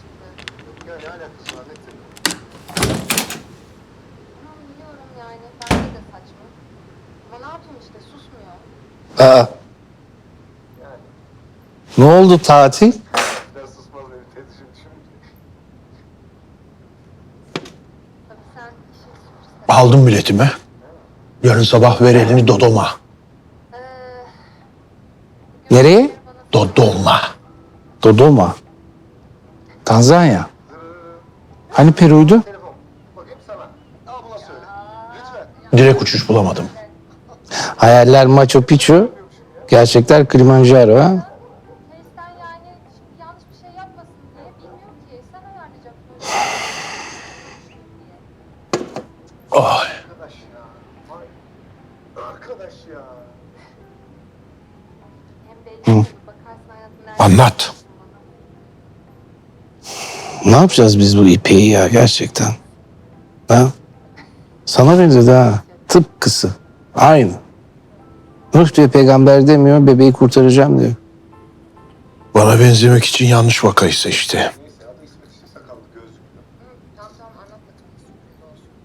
şimdi. Ya ne alakası var? Tamam biliyorum yani. Bence de saçma. Ama ne yapayım işte susmuyor. Aa, Yani ne oldu tatil? biraz susmaz benim tedbişim düşününce. Tabii sen işin sürse. Aldım biletimi. Yarın sabah ver elini Dodoma. Ee, Nereye? Dodoma. Dodoma. Tanzanya. Hani Peru'ydu? Direkt uçuş bulamadım. Hayaller Machu Picchu. Gerçekler Kilimanjaro ha? Nerede Anlat. Ne yapacağız biz bu ipeyi ya gerçekten? Ha? Sana benzedi ha. Tıpkısı. Aynı. Nuh diyor peygamber demiyor, bebeği kurtaracağım diyor. Bana benzemek için yanlış vakayı seçti.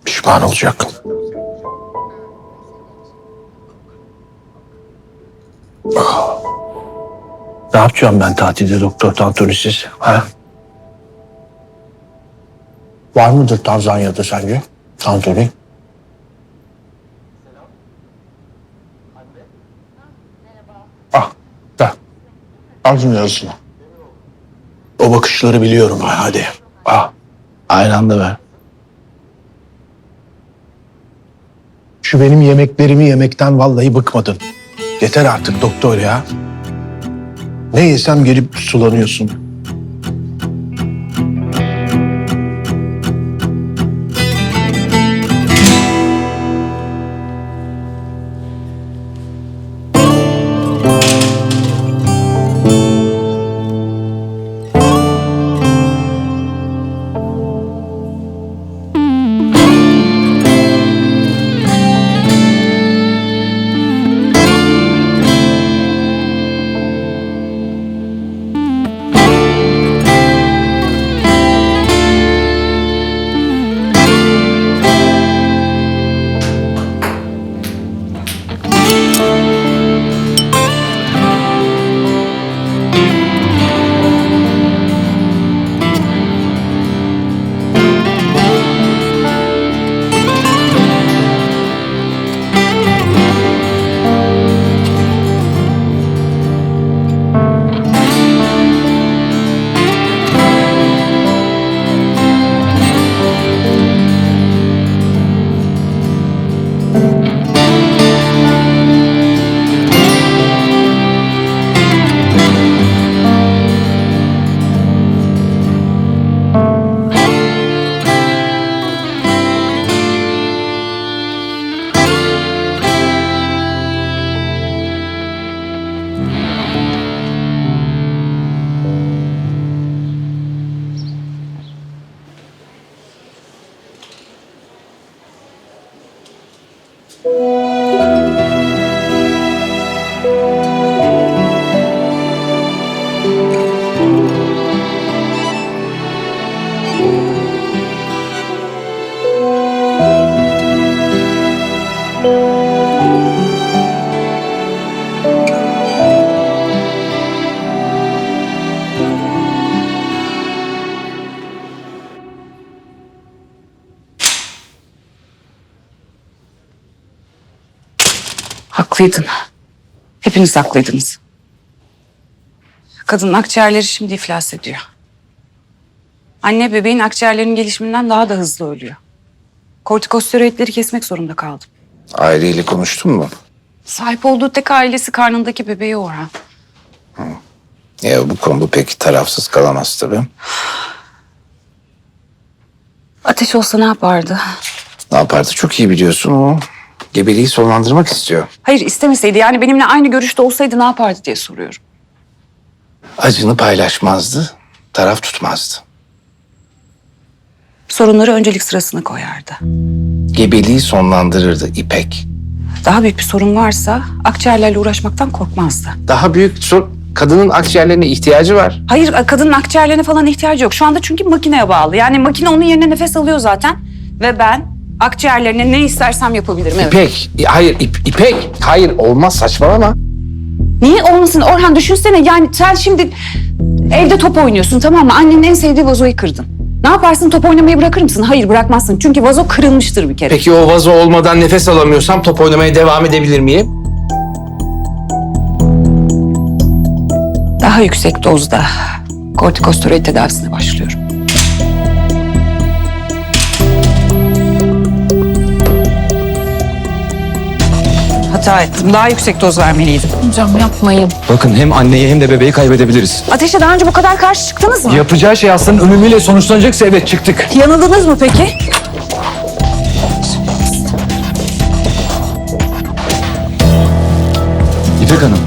Pişman olacak. Ne yapacağım ben tatilde Doktor Tantonisiz? Ha? Var mıdır Tanzanya'da sence? Tantuni? Ah. Al şunun yarısını. O bakışları biliyorum ha, hadi. Ah, Aynı anda ver. şu benim yemeklerimi yemekten vallahi bıkmadım. Yeter artık doktor ya. Ne yesem gelip sulanıyorsun. Haklıydın. Hepiniz haklıydınız. Kadının akciğerleri şimdi iflas ediyor. Anne bebeğin akciğerlerinin gelişiminden daha da hızlı ölüyor. Kortikosteroidleri kesmek zorunda kaldım. Aileyle konuştun mu? Sahip olduğu tek ailesi karnındaki bebeği Orhan. Ya bu konuda pek tarafsız kalamaz tabii. Ateş olsa ne yapardı? Ne yapardı çok iyi biliyorsun o. Gebeliği sonlandırmak istiyor. Hayır istemeseydi yani benimle aynı görüşte olsaydı ne yapardı diye soruyorum. Acını paylaşmazdı, taraf tutmazdı. Sorunları öncelik sırasına koyardı. Gebeliği sonlandırırdı İpek. Daha büyük bir sorun varsa akciğerlerle uğraşmaktan korkmazdı. Daha büyük sor... kadının akciğerlerine ihtiyacı var. Hayır kadının akciğerlerine falan ihtiyacı yok. Şu anda çünkü makineye bağlı. Yani makine onun yerine nefes alıyor zaten. Ve ben akciğerlerine ne istersem yapabilirim. Evet. İpek, hayır İp- İpek, hayır olmaz saçmalama. Niye olmasın Orhan düşünsene yani sen şimdi evde top oynuyorsun tamam mı? Annenin en sevdiği vazoyu kırdın. Ne yaparsın top oynamayı bırakır mısın? Hayır bırakmazsın çünkü vazo kırılmıştır bir kere. Peki o vazo olmadan nefes alamıyorsam top oynamaya devam edebilir miyim? Daha yüksek dozda kortikosteroid tedavisine başlıyorum. Hata ettim. Daha yüksek doz vermeliydim. Hocam yapmayın. Bakın hem anneyi hem de bebeği kaybedebiliriz. Ateşe daha önce bu kadar karşı çıktınız mı? Yapacağı şey hastanın ölümüyle sonuçlanacaksa evet çıktık. Yanıldınız mı peki? İpek Hanım.